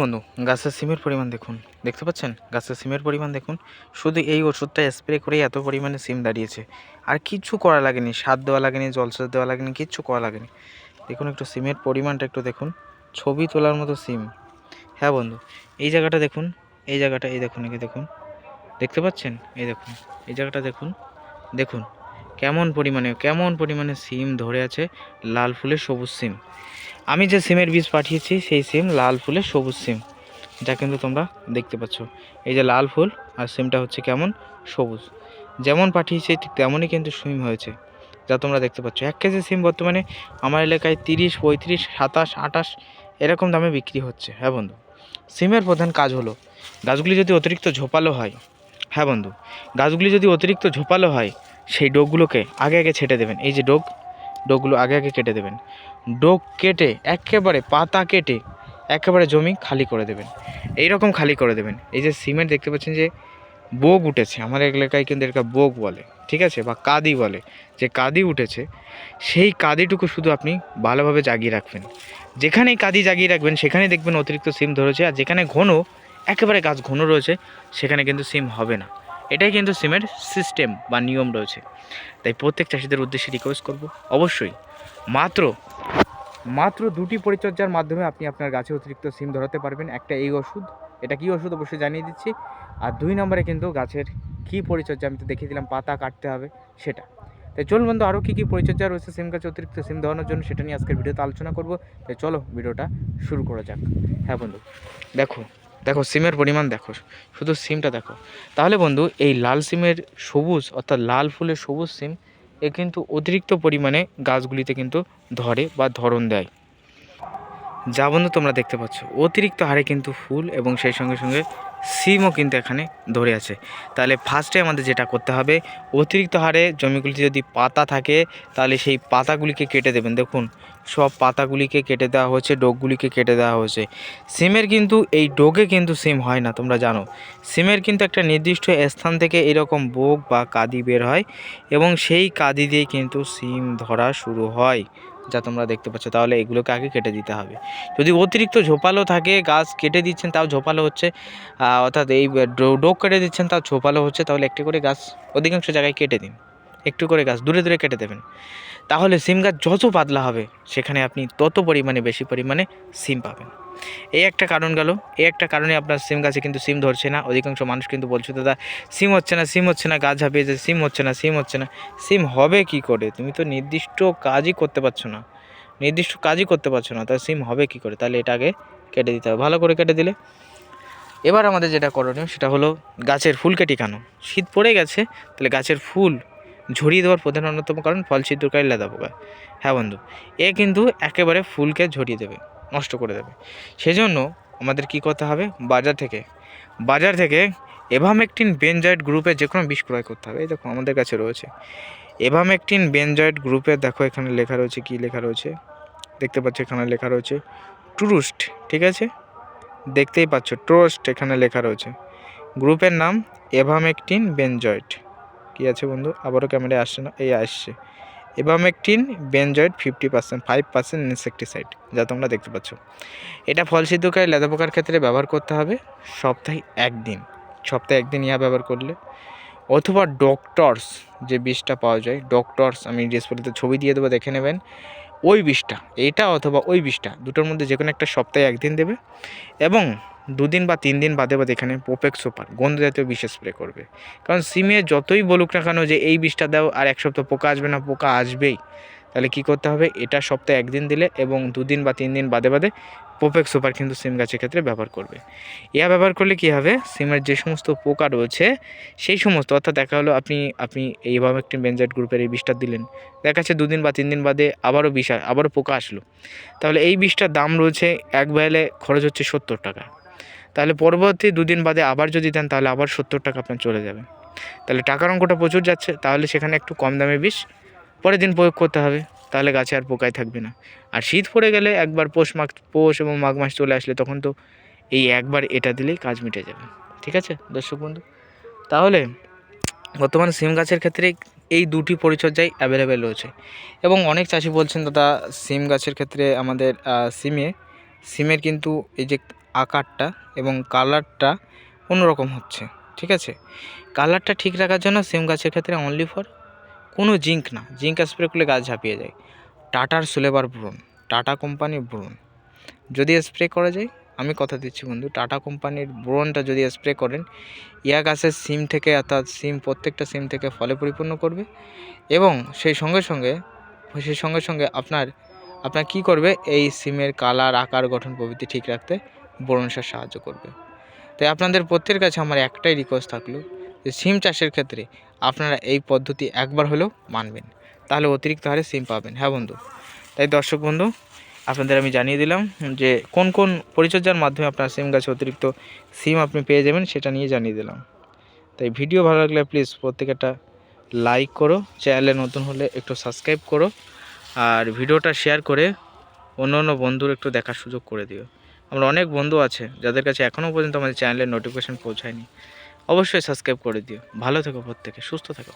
বন্ধু, গাছের সিমের পরিমাণ দেখুন। দেখতে পাচ্ছেন? গাছের সিমের পরিমাণ দেখুন। শুধু এই ওষুধটা স্প্রে করেই এত পরিমাণে সিম দাঁড়িয়েছে। আর কিচ্ছু করা লাগেনি, সার দেওয়া লাগেনি জলসার দেওয়া লাগেনি, কিচ্ছু করা লাগেনি। দেখুন একটু সিমের পরিমাণটা একটু দেখুন। ছবি তোলার মতো সিম। হ্যাঁ বন্ধু, এই জায়গাটা দেখুন, এই জায়গাটা, এই দেখুন একে দেখুন। দেখতে পাচ্ছেন? এই দেখুন, এই জায়গাটা দেখুন। দেখুন, কেমন পরিমাণে কেমন পরিমাণে সিম ধরে আছে, লাল ফুলের সবুজ সিম। আমি যে সিমের বীজ পাঠিয়েছি, সেই সিম লাল ফুলের সবুজ সিম, যা কিন্তু তোমরা দেখতে পাচ্ছ। এই যে লাল ফুল, আর সিমটা হচ্ছে কেমন? সবুজ। যেমন পাঠিয়েছি, ঠিক তেমনই কিন্তু সিম হয়েছে, যা তোমরা দেখতে পাচ্ছ। এক কেজি সিম বর্তমানে আমার এলাকায় তিরিশ, পঁয়ত্রিশ, সাতাশ আটাশ এরকম দামে বিক্রি হচ্ছে। হ্যাঁ বন্ধু, সিমের প্রধান কাজ হলো, গাছগুলি যদি অতিরিক্ত ঝোপালো হয় হ্যাঁ বন্ধু, গাছগুলি যদি অতিরিক্ত ঝোপালো হয়, সেই ডোকগুলোকে আগে আগে ছেটে দেবেন। এই যে ডোক ডোকগুলো আগে আগে কেটে দেবেন। ডোগ কেটে একেবারে পাতা কেটে একেবারে জমি খালি করে দেবেন। এই রকম খালি করে দেবেন। এই যে সিমেন্ট দেখতে পাচ্ছেন যে বোগ উঠেছে। আমাদের এলাকায় কিন্তু এটা বোগ বলে, ঠিক আছে? বা কাদি বলে। যে কাদি উঠেছে, সেই কাদিটুকু শুধু আপনি ভালোভাবে জাগিয়ে রাখবেন। যেখানেই কাদি জাগিয়ে রাখবেন সেখানে দেখবেন অতিরিক্ত সিম ধরেছে। আর যেখানে ঘন, একেবারে গাছ ঘন রয়েছে, সেখানে কিন্তু সিম হবে না। এটাই কিন্তু সিমের সিস্টেম বা নিয়ম রয়েছে। তাই প্রত্যেক চাষিদের উদ্দেশ্যে রিকোয়েস্ট করব, অবশ্যই। মাত্র মাত্র দুটি পরিচর্যার মাধ্যমে আপনি আপনার গাছে অতিরিক্ত সিম ধরাতে পারবেন। একটা এই ওষুধ, এটা কি ওষুধ অবশ্যই জানিয়ে দিচ্ছি। আর দুই নম্বরে কিন্তু গাছের কী পরিচর্যা, আমি তো দেখিয়ে দিলাম, পাতা কাটতে হবে, সেটা। তাই চলুন বন্ধু, আরও কী কী পরিচর্যা রয়েছে সিম গাছে অতিরিক্ত সিম দেওয়ানোর জন্য, সেটা নিয়ে আজকের ভিডিওতে আলোচনা করব। তাই চলো, ভিডিওটা শুরু করা যাক। হ্যাঁ বন্ধু, দেখো দেখো, সিমের পরিমাণ দেখো, শুধু সিমটা দেখো। তাহলে বন্ধু, এই লাল সিমের সবুজ, অর্থাৎ লাল ফুলের সবুজ সিম, এ কিন্তু অতিরিক্ত পরিমাণে গাছগুলিতে কিন্তু ধরে বা ধরন দেয়। যা বন্ধু তোমরা দেখতে পাচ্ছ, অতিরিক্ত হারে কিন্তু ফুল এবং সেই সঙ্গে সঙ্গে সিমও কিন্তু এখানে ধরে আছে। তাহলে ফার্স্টে আমাদের যেটা করতে হবে, অতিরিক্ত হারে জমিগুলিতে যদি পাতা থাকে, তাহলে সেই পাতাগুলিকে কেটে দেবেন। দেখুন, সব পাতাগুলিকে কেটে দেওয়া হয়েছে ডোগগুলিকে কেটে দেওয়া হয়েছে। সিমের কিন্তু, এই ডোগে কিন্তু সিম হয় না, তোমরা জানো। সিমের কিন্তু একটা নির্দিষ্ট স্থান থেকে এরকম বোগ বা কাদি বের হয় এবং সেই কাদি দিয়ে কিন্তু সিম ধরা শুরু হয়। যা তোমরা দেখতে পাচ্ছ, তাহলে এগুলোকে আগে কেটে দিতে হবে। যদি অতিরিক্ত ঝোপালো থাকে, গাছ কেটে দিচ্ছেন, তাও ঝোপালো হচ্ছে। অর্থাৎ এই ডোক কেটে দিচ্ছেন, তাও ঝোপালো হচ্ছে, তাহলে একটি করে গাছ অধিকাংশ জায়গায় কেটে দিন। একটু করে গাছ দূরে দূরে কেটে দেবেন। তাহলে সিম গাছ যত পাতলা হবে, সেখানে আপনি তত পরিমাণে, বেশি পরিমাণে সিম পাবেন। এই একটা কারণ গেল, এই একটা কারণে আপনার সিম গাছে কিন্তু সিম ধরছে না, অধিকাংশ মানুষ কিন্তু বলছে, দাদা, সিম হচ্ছে না, সিম হচ্ছে না গাছ ঝাঁপিয়ে যাচ্ছে, সিম হচ্ছে না, সিম হচ্ছে না। সিম হবে কি করে? তুমি তো নির্দিষ্ট কাজই করতে পারছ না, নির্দিষ্ট কাজই করতে পারছ না, তাহলে সিম হবে কি করে? তাহলে এটা আগে কেটে দিতে হবে, ভালো করে কেটে দিলে। এবার আমাদের যেটা করণীয়, সেটা হলো গাছের ফুলকে টিকানো শীত পড়ে গেছে, তাহলে গাছের ফুল ঝরিয়ে দেওয়ার প্রধান অন্যতম কারণ ফল ছিদ্রকারী লেদা পোকা হ্যাঁ বন্ধু, এ কিন্তু একেবারে ফুলকে ঝরিয়ে দেবে। নষ্ট করে দেবে। সেজন্য আমাদের কি করতে হবে? বাজার থেকে। বাজার থেকে এভামেকটিন বেনজয়েড গ্রুপের যে কোনো বিষ ক্রয় করতে হবে। এই দেখো, আমাদের কাছে রয়েছে। এভামেকটিন বেনজয়েড গ্রুপের দেখো, এখানে লেখা রয়েছে, কি লেখা রয়েছে? দেখতে পাচ্ছ, এখানে লেখা রয়েছে টুরুস্ট ঠিক আছে? দেখতেই পাচ্ছ ট্রোস্ট এখানে লেখা রয়েছে। গ্রুপের নাম এভামেকটিন বেনজয়েড কি আছে বন্ধু? আবারও ক্যামেরায় আসছে না? এই আসছে। Emamectin benzoate fifty percent, five percent insecticide, যা তোমরা দেখতে পাচ্ছ। এটা ফল সিদ্ধকারী লেদা পোকার ক্ষেত্রে ব্যবহার করতে হবে সপ্তাহে একদিন। সপ্তাহে একদিন ইহা ব্যবহার করলে। অথবা ডক্টরস যে বিষটা পাওয়া যায়, ডক্টরস আমি ডিসপ্লেতে ছবি দিয়ে দেবো, দেখে নেবেন। ওই বিষটা এইটা অথবা ওই বিষটা, দুটোর মধ্যে যে কোনো একটা সপ্তাহে একদিন দেবে। এবং দুদিন বা তিন দিন বাদে বাদে এখানে পোপেক সুপার গন্ধ জাতীয় বিষ স্প্রে করবে। কারণ সিমে যতই বলুক না কেন যে এই বিষটা দাও, আর এক সপ্তাহ পোকা আসবে না, পোকা আসবেই। তাহলে কি করতে হবে? এটা সপ্তাহে একদিন দিলে এবং দুদিন বা তিন দিন বাদে বাদে পোপেক সুপার কিন্তু সিম গাছের ক্ষেত্রে ব্যবহার করবে। ইয়া ব্যবহার করলে কি হবে? সিমের যে সমস্ত পোকা রয়েছে, সেই সমস্ত, অর্থাৎ দেখা হলো আপনি আপনি এইভাবে একটি বেঞ্জাইট গ্রুপের এই বিষটা দিলেন, দেখা যাচ্ছে দুদিন বা তিন দিন বাদে আবারও বিষ, আবারও পোকা আসলো। তাহলে এই বিষটার দাম রয়েছে, এক ভাইলে খরচ হচ্ছে সত্তর টাকা। তাহলে পরবর্তী দুদিন বাদে আবার যদি দেন, তাহলে আবার সত্তর টাকা আপনার চলে যাবে। তাহলে টাকার অঙ্কটা প্রচুর যাচ্ছে, তাহলে সেখানে একটু কম দামে বিষ, পরের দিন প্রয়োগ করতে হবে, তাহলে গাছে আর পোকায় থাকবে না। আর শীত পড়ে গেলে একবার পৌষ মাঘ, পৌষ এবং মাঘ মাস চলে আসলে তখন তো এই একবার এটা দিলেই কাজ মিটে যাবে। ঠিক আছে, দর্শক বন্ধু? তাহলে বর্তমান সিম গাছের ক্ষেত্রে এই দুটি পরিচর্যাই অ্যাভেলেবেল রয়েছে। এবং অনেক চাষি বলছেন, দাদা, সিম গাছের ক্ষেত্রে আমাদের সিমে, সিমের কিন্তু এই যে আকারটা এবং কালারটা অন্যরকম হচ্ছে, ঠিক আছে? কালারটা ঠিক রাখার জন্য সিম গাছের ক্ষেত্রে অনলি ফর কোনো জিঙ্ক না। জিঙ্ক স্প্রে করলে গাছ ঝাঁপিয়ে যায়। টাটার সুলেবার ব্রুন, টাটা কোম্পানির ব্রুন। যদি স্প্রে করা যায়, আমি কথা দিচ্ছি বন্ধু, টাটা কোম্পানির ব্রোনটা যদি স্প্রে করেন, ইয়া গাছের সিম থেকে অর্থাৎ সিম, প্রত্যেকটা সিম থেকে ফলে পরিপূর্ণ করবে এবং সেই সঙ্গে সঙ্গে, সেই সঙ্গে সঙ্গে আপনার আপনার কি করবে? এই সিমের কালার, আকার, গঠন প্রভৃতি ঠিক রাখতে বোরন সাহায্য করবে। তাই আপনাদের প্রত্যেকের কাছে আমার একটাই রিকোয়েস্ট থাকল যে সিম চাষের ক্ষেত্রে আপনারা এই পদ্ধতি একবার হলেও মানবেন। তাহলে অতিরিক্ত হারে সিম পাবেন। হ্যাঁ বন্ধু? তাই দর্শক বন্ধু, আপনাদের আমি জানিয়ে দিলাম যে কোন কোন পরিচর্যার মাধ্যমে আপনার সিম গাছে অতিরিক্ত সিম আপনি পেয়ে যাবেন সেটা নিয়ে জানিয়ে দিলাম। তাই ভিডিও ভালো লাগলে প্লিজ প্রত্যেকটা লাইক করো চ্যানেলে নতুন হলে একটু সাবস্ক্রাইব করো, আর ভিডিওটা শেয়ার করে অন্য অন্য বন্ধুর একটু দেখার সুযোগ করে দিও। আমরা অনেক বন্ধু আছে যাদের কাছে এখনও পর্যন্ত আমাদের চ্যানেলের নোটিফিকেশান পৌঁছায়নি। অবশ্যই সাবস্ক্রাইব করে দিও। ভালো থেকো প্রত্যেকে, সুস্থ থেকো।